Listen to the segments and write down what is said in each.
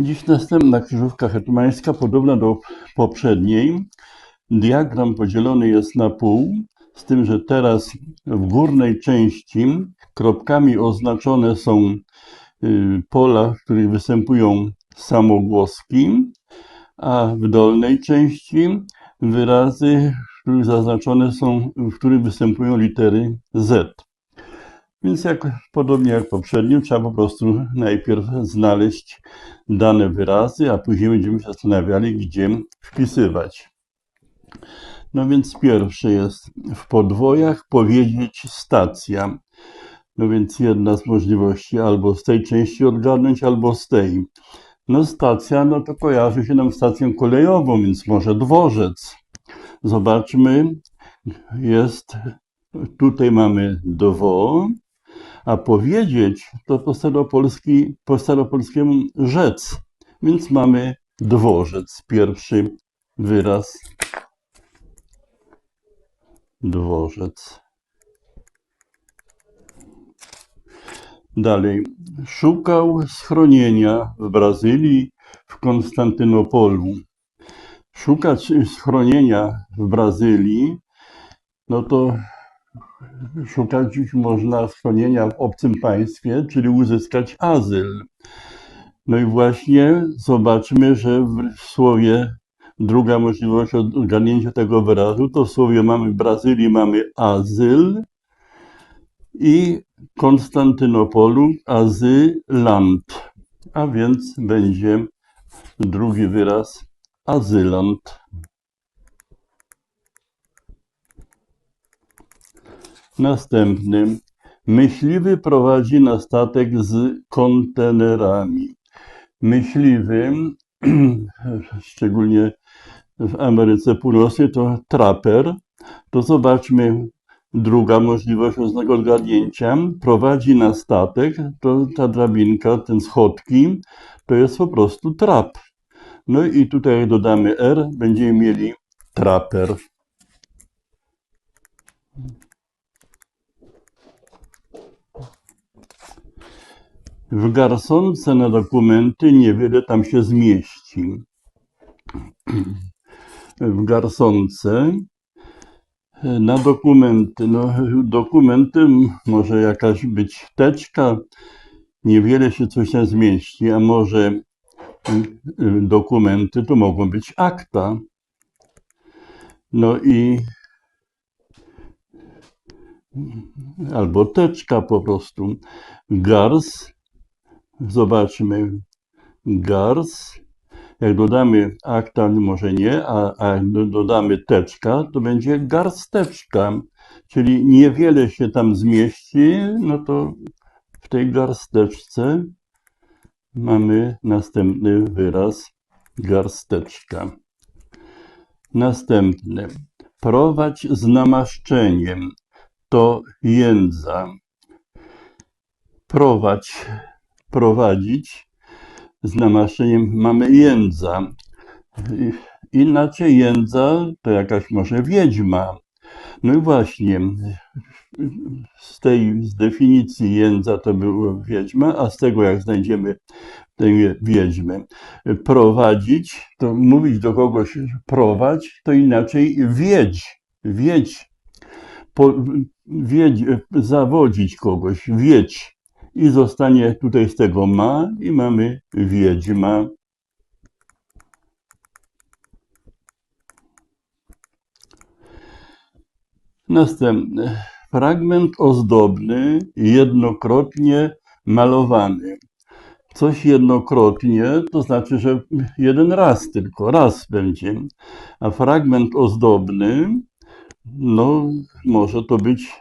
Dziś następna krzyżówka hetmańska, podobna do poprzedniej. Diagram podzielony jest na pół, z tym, że teraz w górnej części kropkami oznaczone są y, pola, w których występują samogłoski, a w dolnej części wyrazy, w których zaznaczone są, w których występują litery Z. Więc jak, podobnie jak poprzednio, trzeba po prostu najpierw znaleźć dane wyrazy, a później będziemy się zastanawiali, gdzie wpisywać. No więc pierwsze jest w podwojach powiedzieć stacja. No więc jedna z możliwości albo z tej części odgadnąć, albo z tej. No stacja, no to kojarzy się nam stacją kolejową, więc może dworzec. Zobaczmy, jest, tutaj mamy dwo, a powiedzieć to po, staropolski, po staropolskiemu rzec, więc mamy dworzec, pierwszy wyraz. Dworzec. Dalej. Szukał schronienia w Brazylii, w Konstantynopolu. Szukać schronienia w Brazylii, no to szukać można schronienia w obcym państwie, czyli uzyskać azyl. No i właśnie zobaczmy, że w słowie druga możliwość odgadnięcia tego wyrazu, to w słowie mamy w Brazylii mamy azyl i Konstantynopolu azylant, a więc będzie drugi wyraz azylant. Następny. Myśliwy prowadzi na statek z kontenerami. Myśliwy, szczególnie w Ameryce Północnej, to traper. To zobaczmy druga możliwość odgadnięcia. Prowadzi na statek, to ta drabinka, ten schodki, to jest po prostu trap. No i tutaj jak dodamy R, będziemy mieli traper. W garsonce na dokumenty niewiele tam się zmieści. W garsonce na dokumenty, no dokumenty może jakaś być teczka, niewiele się coś tam zmieści, a może y, dokumenty to mogą być akta. No i albo teczka po prostu. Gars Zobaczmy gars. Jak dodamy akta, może nie, a, a dodamy teczka, to będzie garsteczka. Czyli niewiele się tam zmieści, no to w tej garsteczce mamy następny wyraz garsteczka. Następny. Prowadź z namaszczeniem. To jędza. Prowadź prowadzić z namaszczeniem mamy jędza. Inaczej jędza to jakaś może wiedźma. No i właśnie, z tej z definicji jędza to była wiedźma, a z tego jak znajdziemy tej wiedźmy, prowadzić, to mówić do kogoś prowadź, to inaczej wiedź, wiedź, po, wiedź zawodzić kogoś, wiedź i zostanie tutaj z tego ma i mamy wiedźma. Następny fragment ozdobny, jednokrotnie malowany. Coś jednokrotnie, to znaczy, że jeden raz tylko, raz będzie. A fragment ozdobny, no może to być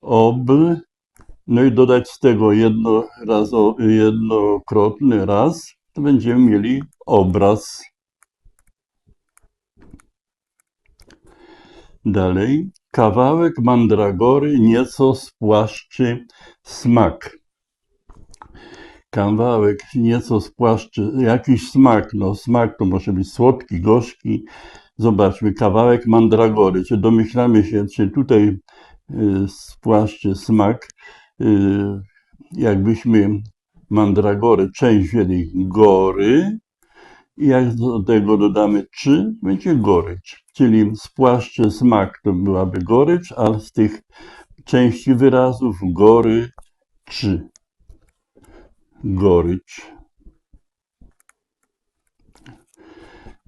ob, no i dodać z tego jedno, razo, jednokrotny raz, to będziemy mieli obraz. Dalej, kawałek mandragory nieco spłaszczy smak. Kawałek nieco spłaszczy jakiś smak. No, smak to może być słodki, gorzki. Zobaczmy, kawałek mandragory. Czy domyślamy się, czy tutaj y, spłaszczy smak? Y, jakbyśmy mandragory, część wzięli gory, i jak do tego dodamy czy, będzie gorycz. Czyli spłaszczy smak to byłaby gorycz, a z tych części wyrazów gory, czy. Gorycz.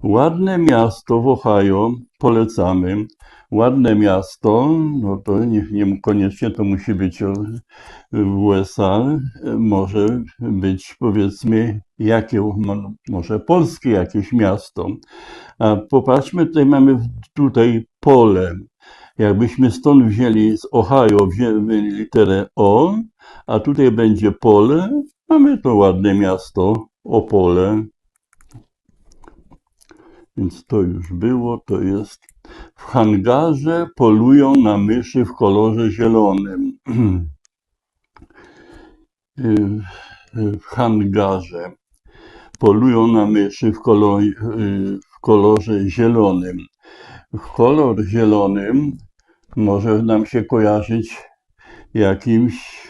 Ładne miasto w Ohio polecamy. Ładne miasto, no to nie, nie koniecznie to musi być w USA, może być powiedzmy jakie, mo- może polskie jakieś miasto. A popatrzmy, tutaj mamy tutaj pole. Jakbyśmy stąd wzięli z Ohio, wzięli literę O, a tutaj będzie pole, mamy to ładne miasto, Opole. Więc to już było, to jest. W hangarze polują na myszy w kolorze zielonym. W hangarze polują na myszy w, kolor, w kolorze zielonym. W kolor zielonym może nam się kojarzyć jakimś,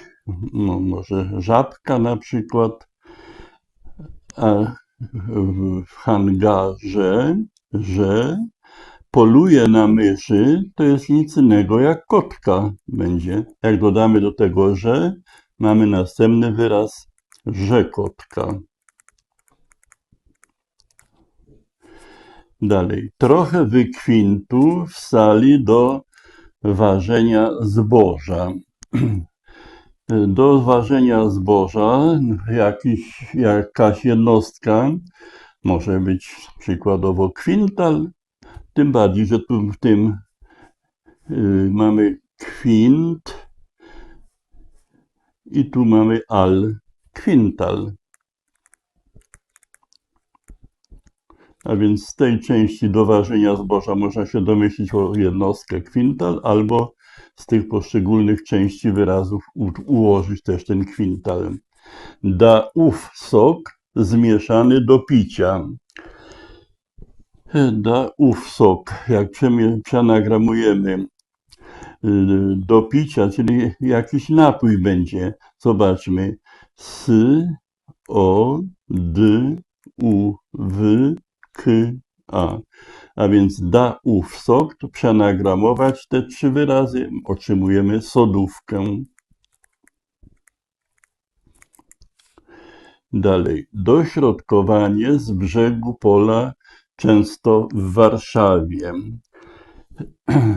no może żabka na przykład, a w hangarze, że poluje na myszy, to jest nic innego jak kotka będzie. Jak dodamy do tego, że mamy następny wyraz, że kotka. Dalej. Trochę wykwintu w sali do ważenia zboża. Do ważenia zboża jakiś, jakaś jednostka może być przykładowo kwintal, tym bardziej, że tu w tym y, mamy kwint i tu mamy al, kwintal. A więc z tej części do ważenia zboża można się domyślić o jednostkę kwintal, albo z tych poszczególnych części wyrazów ułożyć też ten kwintal. Da ów sok zmieszany do picia. Da ów sok, jak przeanagramujemy y, do picia, czyli jakiś napój będzie. Zobaczmy. S, O, D, U, W, K, A. A więc da ów sok, to przeanagramować te trzy wyrazy, otrzymujemy sodówkę. Dalej. Dośrodkowanie z brzegu pola, często w Warszawie.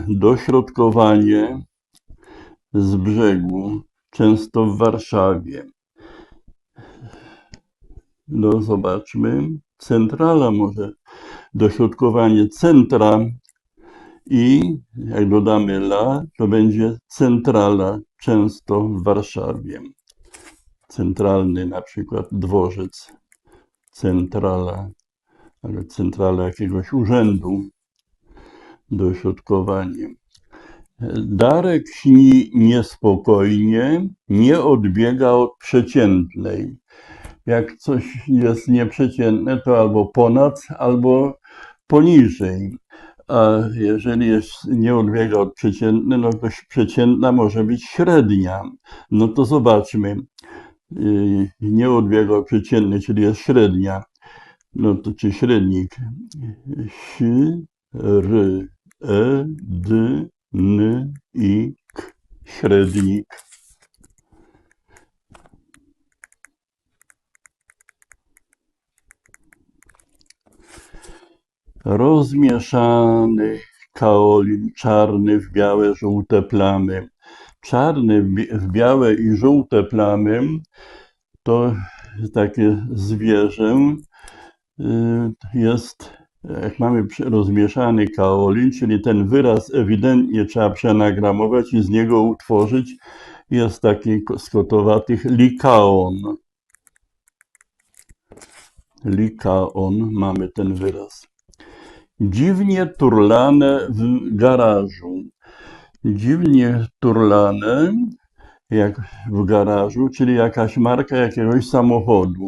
Dośrodkowanie z brzegu, często w Warszawie. No, zobaczmy. Centrala może. Dośrodkowanie centra i jak dodamy la, to będzie centrala, często w Warszawie. Centralny na przykład dworzec, centrala, ale centrala jakiegoś urzędu, dośrodkowanie. Darek śni niespokojnie, nie odbiega od przeciętnej. Jak coś jest nieprzeciętne, to albo ponad, albo poniżej. A jeżeli jest, nie odbiega od przeciętnej, no to przeciętna może być średnia. No to zobaczmy. Yy, Nie odbiega od przeciętnej, czyli jest średnia. No to czy średnik? Si, r, e, d, n, i, k. Średnik. Rozmieszany kaolin czarny w białe, żółte plamy. Czarny w bi- w białe i żółte plamy to takie zwierzę jest, jak mamy rozmieszany kaolin, czyli ten wyraz ewidentnie trzeba przeanagramować i z niego utworzyć, jest taki ko- z kotowatych likaon. Likaon, mamy ten wyraz. Dziwnie turlane w garażu. Dziwnie turlane, jak w garażu, czyli jakaś marka jakiegoś samochodu.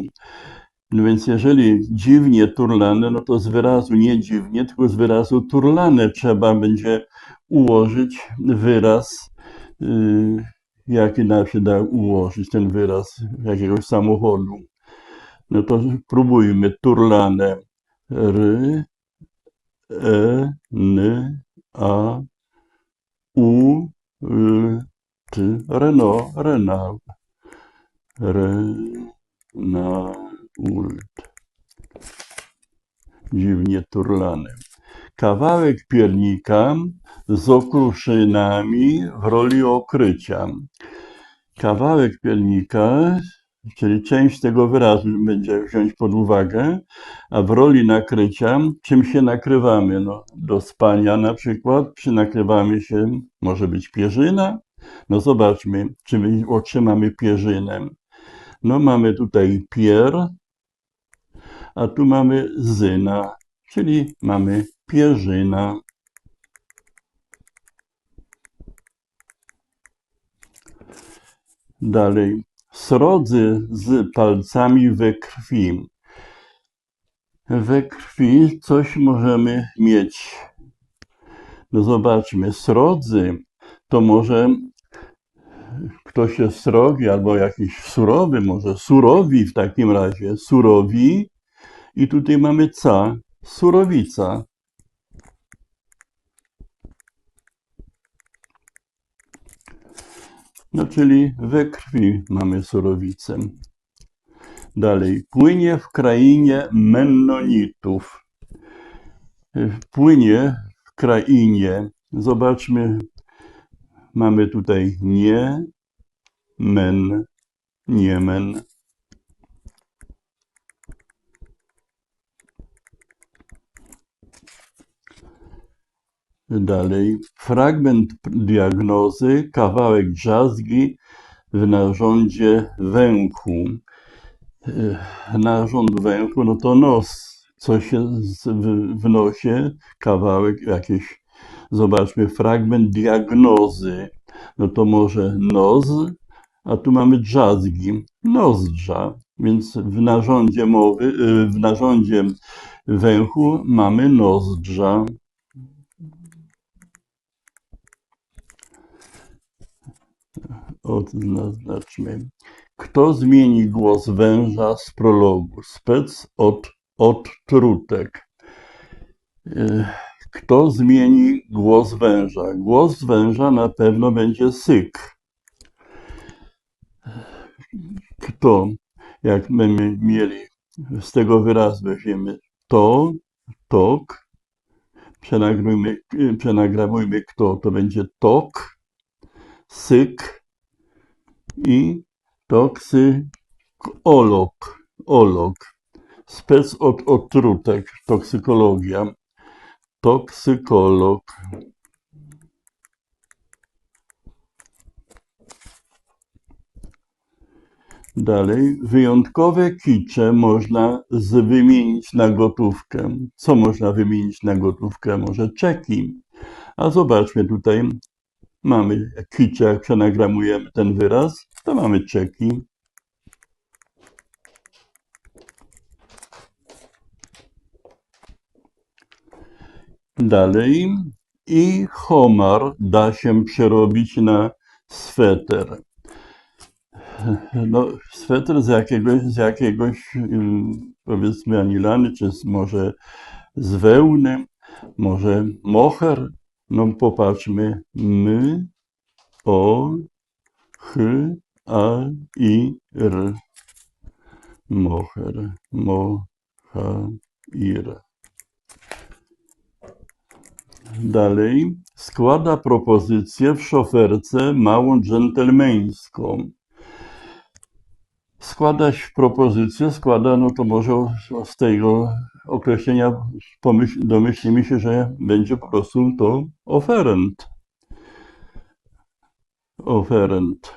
No więc jeżeli dziwnie turlane, no to z wyrazu nie dziwnie, tylko z wyrazu turlane trzeba będzie ułożyć wyraz, yy, jaki nam się da ułożyć ten wyraz jakiegoś samochodu. No to próbujmy. Turlane. R, E, N, A, U, L, T. Renault, Renault. Renault. Dziwnie turlane. Kawałek piernika z okruszynami w roli okrycia. Kawałek piernika, czyli część tego wyrazu będzie wziąć pod uwagę, a w roli nakrycia czym się nakrywamy? No, do spania na przykład, czy nakrywamy się, może być pierzyna? No zobaczmy, czy my otrzymamy pierzynę. No mamy tutaj pier, a tu mamy zyna, czyli mamy pierzyna. Dalej. Srodzy z palcami we krwi. We krwi coś możemy mieć. No zobaczmy, srodzy to może ktoś jest srogi albo jakiś surowy, może surowi w takim razie, surowi i tutaj mamy ca, surowica. No czyli we krwi mamy surowicę. Dalej, płynie w krainie Mennonitów. Płynie w krainie. Zobaczmy, mamy tutaj nie, men, niemen. Dalej, fragment diagnozy, kawałek drzazgi w narządzie węchu. E, Narząd węchu, no to nos, jest w, w nosie, kawałek jakiś, zobaczmy, fragment diagnozy, no to może nos, a tu mamy drzazgi, nozdrza, więc w narządzie mowy, e, w narządzie węchu mamy nozdrza. Odznaczmy. Kto zmieni głos węża z prologu? Spec od odtrutek. E, Kto zmieni głos węża? Głos węża na pewno będzie syk. Kto? Jak będziemy mieli z tego wyrazu weźmiemy to, tok, przenagrujmy, przenagramujmy kto, to będzie tok, syk i toksykolog, olog, spec od otrutek, toksykologia, toksykolog. Dalej, wyjątkowe kicze można wymienić na gotówkę. Co można wymienić na gotówkę? Może czeki. A zobaczmy tutaj, mamy kicze, jak przenagramujemy ten wyraz, to mamy czeki. Dalej, i homar da się przerobić na sweter. No, sweter z jakiegoś, z jakiegoś ym, powiedzmy anilany, czy z, może z wełny, może moher. No popatrzmy, my, o, ch, a, i, r. Moher, mo, ha, ir. Dalej, składa propozycję w szoferce małą dżentelmeńską. Składać propozycję, składa, no to może z tego określenia domyślimy się, że będzie po prostu to oferent. Oferent.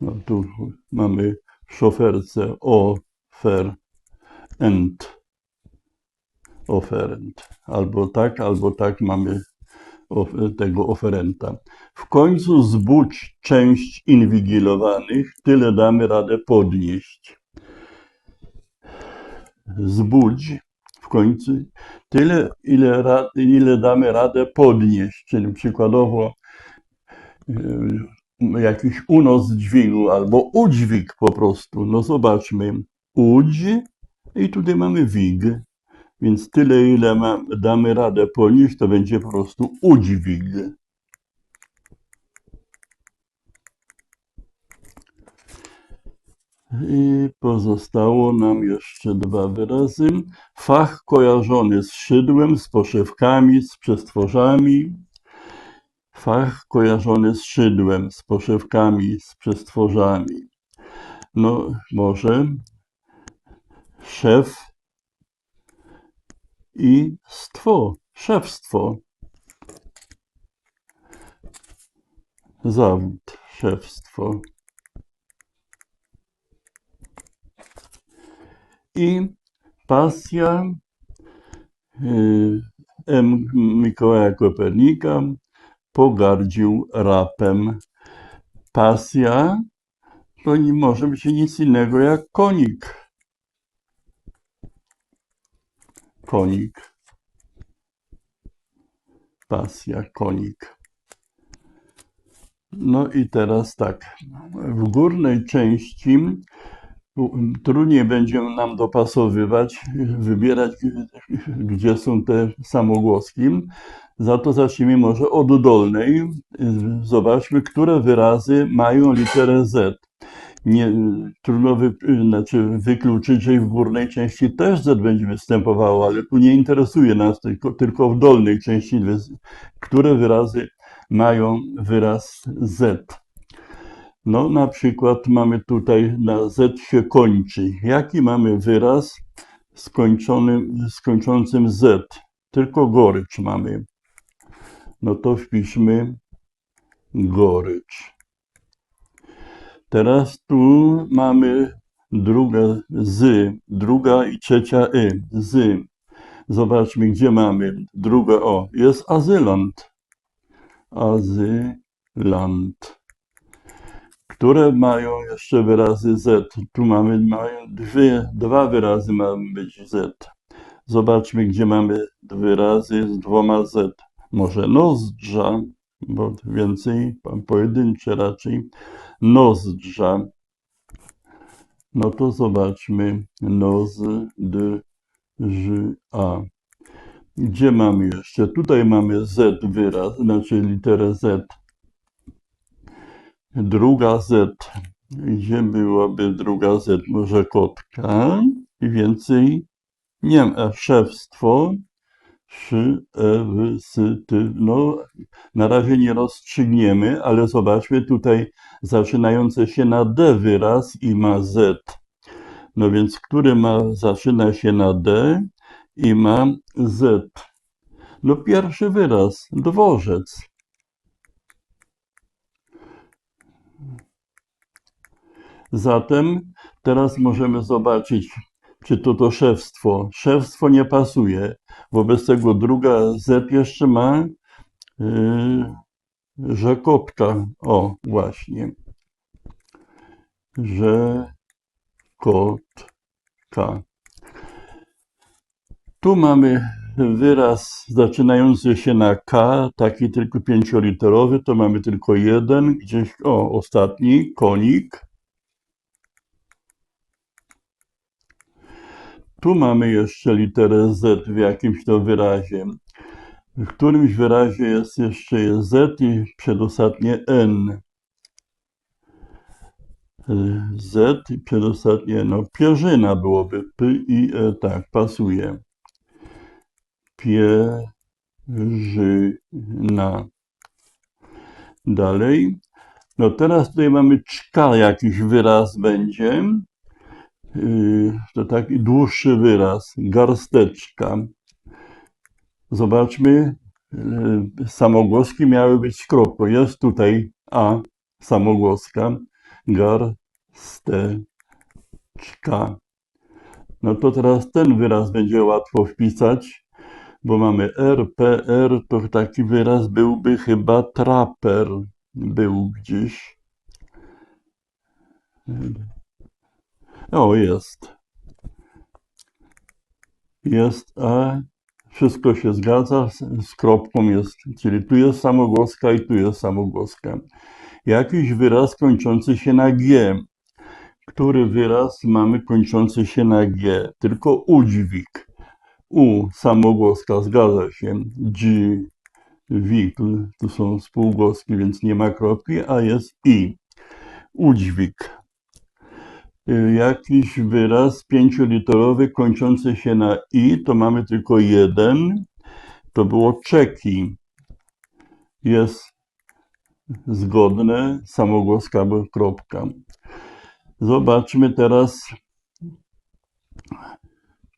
No tu mamy w szoferce oferent. Oferent. Albo tak, albo tak mamy tego oferenta. W końcu zbudź część inwigilowanych, tyle damy radę podnieść. zbudź w końcu tyle, ile, ile damy radę podnieść, czyli przykładowo y, jakiś unos dźwigu albo udźwig po prostu. No zobaczmy, udź i tutaj mamy wig. Więc tyle, ile ma, damy radę podnieść, to będzie po prostu udźwig. I pozostało nam jeszcze dwa wyrazy. Fach kojarzony z szydłem, z poszewkami, z przestworzami. Fach kojarzony z szydłem, z poszewkami, z przestworzami. No, może szef i stwo, szefstwo. Zawód, szefstwo. I pasja y, M. Mikołaja Kopernika pogardził rapem. Pasja to nie może być nic innego jak konik. Konik. Pasja, konik. No i teraz tak. W górnej części trudniej będzie nam dopasowywać, wybierać, gdzie są te samogłoski. Za to zacznijmy może od dolnej. Zobaczmy, które wyrazy mają literę Z. Nie, trudno wy, znaczy wykluczyć, że i w górnej części też Z będzie występowało, ale tu nie interesuje nas, tylko, tylko w dolnej części, które wyrazy mają wyraz Z. No, na przykład mamy tutaj na Z się kończy. Jaki mamy wyraz skończony, skończącym Z? Tylko gorycz mamy. No to wpiszmy gorycz. Teraz tu mamy druga z, druga i trzecia y, z. Zobaczmy, gdzie mamy druga o. Jest azylant. Azylant które mają jeszcze wyrazy Z. Tu mamy mają dwie, dwa wyrazy mają być Z. Zobaczmy, gdzie mamy wyrazy z dwoma Z. Może nozdrza, bo więcej pojedyncze raczej. Nozdrza. No to zobaczmy. Noz, d, ż, a. Gdzie mamy jeszcze? Tutaj mamy Z wyraz, znaczy literę Z druga Z. Gdzie byłaby druga Z? Może kotka i więcej nie ma. Szewstwo, szy, e, w, s, ty. No, na razie nie rozstrzygniemy, ale zobaczmy tutaj zaczynające się na D wyraz i ma Z. No więc, który ma, zaczyna się na D i ma Z. No pierwszy wyraz, dworzec. Zatem teraz możemy zobaczyć, czy to to szewstwo. Szewstwo nie pasuje. Wobec tego druga Z jeszcze ma yy. O, właśnie. Rzekotka. Tu mamy wyraz zaczynający się na K, taki tylko pięcioliterowy, to mamy tylko jeden, gdzieś, o, ostatni, konik. Tu mamy jeszcze literę Z w jakimś to wyrazie. W którymś wyrazie jest jeszcze Z i przedostatnie N. Z i przedostatnie, no pierzyna byłoby, P i E, tak, pasuje. Pierzyna. Dalej. No teraz tutaj mamy czka, jakiś wyraz będzie. Yy, to taki dłuższy wyraz, garsteczka. Zobaczmy, yy, samogłoski miały być kropką. Jest tutaj A, samogłoska, garsteczka. No to teraz ten wyraz będzie łatwo wpisać, bo mamy R, P, R, to taki wyraz byłby chyba traper, był gdzieś. O, jest. jest A, wszystko się zgadza, z, kropką jest, czyli tu jest samogłoska i tu jest samogłoska. Jakiś wyraz kończący się na G. Który wyraz mamy kończący się na G? Tylko udźwig. U, samogłoska, zgadza się. G, wi, tu, tu są spółgłoski, więc nie ma kropki, a jest i. Udźwig. Y, Jakiś wyraz pięcioliterowy kończący się na i, to mamy tylko jeden. To było czeki. Jest zgodne, samogłoska albo kropka. Zobaczmy teraz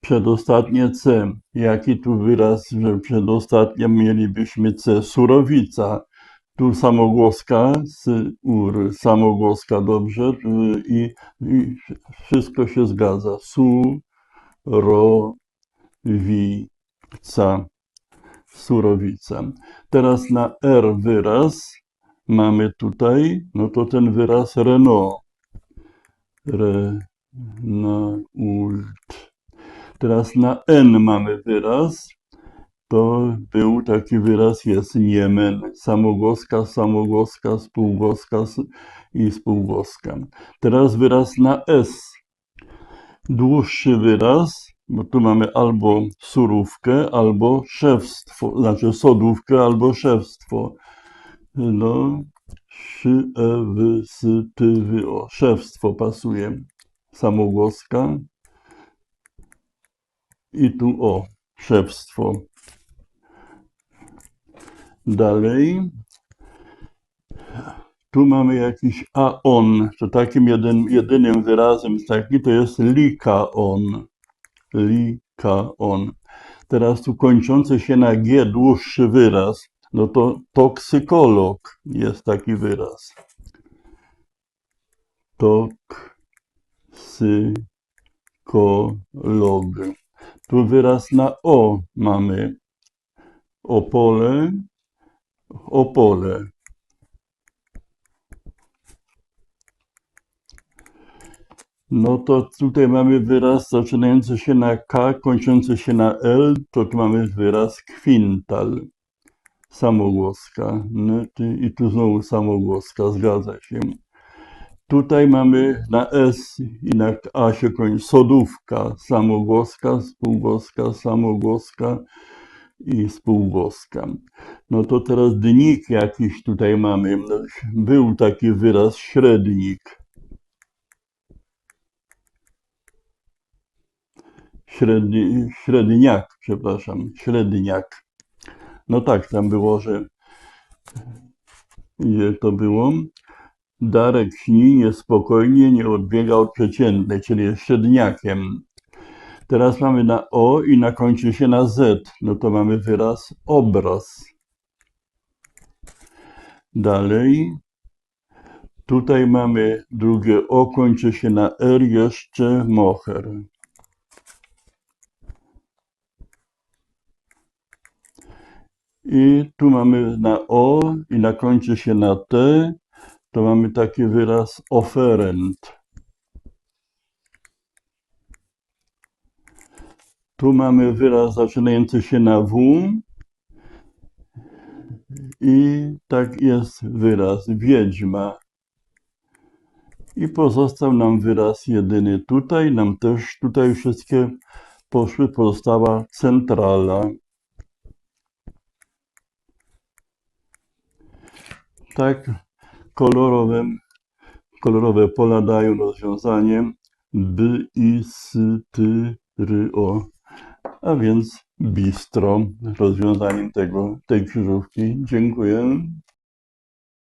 przedostatnie C. Jaki tu wyraz, że przedostatnie mielibyśmy C? Surowica. Tu samogłoska, z ur, samogłoska dobrze y, i, i wszystko się zgadza. Su, ro, wi, ca. Surowica. Teraz na R wyraz mamy tutaj, no to ten wyraz Renault. Renault. Teraz na N mamy wyraz. To był taki wyraz, jest Niemen. Samogłoska, samogłoska, spółgłoska s- i spółgłoska. Teraz wyraz na S. Dłuższy wyraz, bo tu mamy albo surówkę, albo szewstwo, znaczy sodówkę, albo szewstwo. No, szy, e, wy, sy, ty, wy, o. Szewstwo pasuje. Samogłoska. I tu o, szewstwo. Dalej. Tu mamy jakiś aon. To takim jedyn, jedynym wyrazem taki to jest likaon. Likaon. Teraz tu kończący się na G dłuższy wyraz. No to toksykolog jest taki wyraz. Toksykolog. Tu wyraz na O mamy. Opole, opole. No to tutaj mamy wyraz zaczynający się na K, kończący się na L, to tu mamy wyraz kwintal. Samogłoska. No, I tu znowu samogłoska, zgadza się. Tutaj mamy na S i na A się kończy sodówka, samogłoska, spółgłoska, samogłoska i spółgłoska. No to teraz dnik jakiś tutaj mamy. Był taki wyraz średnik. Średni, średniak, przepraszam, średniak. No tak, tam było, że gdzie to było? Darek śni niespokojnie, nie odbiega od przeciętnej, czyli jest średniakiem. Teraz mamy na O i na kończy się na Z. No to mamy wyraz obraz. Dalej. Tutaj mamy drugie O, kończy się na R, jeszcze moher. I tu mamy na O i na kończy się na T, to mamy taki wyraz oferent. Tu mamy wyraz zaczynający się na W i tak jest wyraz wiedźma. I pozostał nam wyraz jedyny tutaj, nam też tutaj wszystkie poszły, pozostała centrala. Tak kolorowe, kolorowe pola dają rozwiązanie b, i, s, ty, ry, o. A więc bistro rozwiązaniem tego, tej krzyżówki. Dziękuję.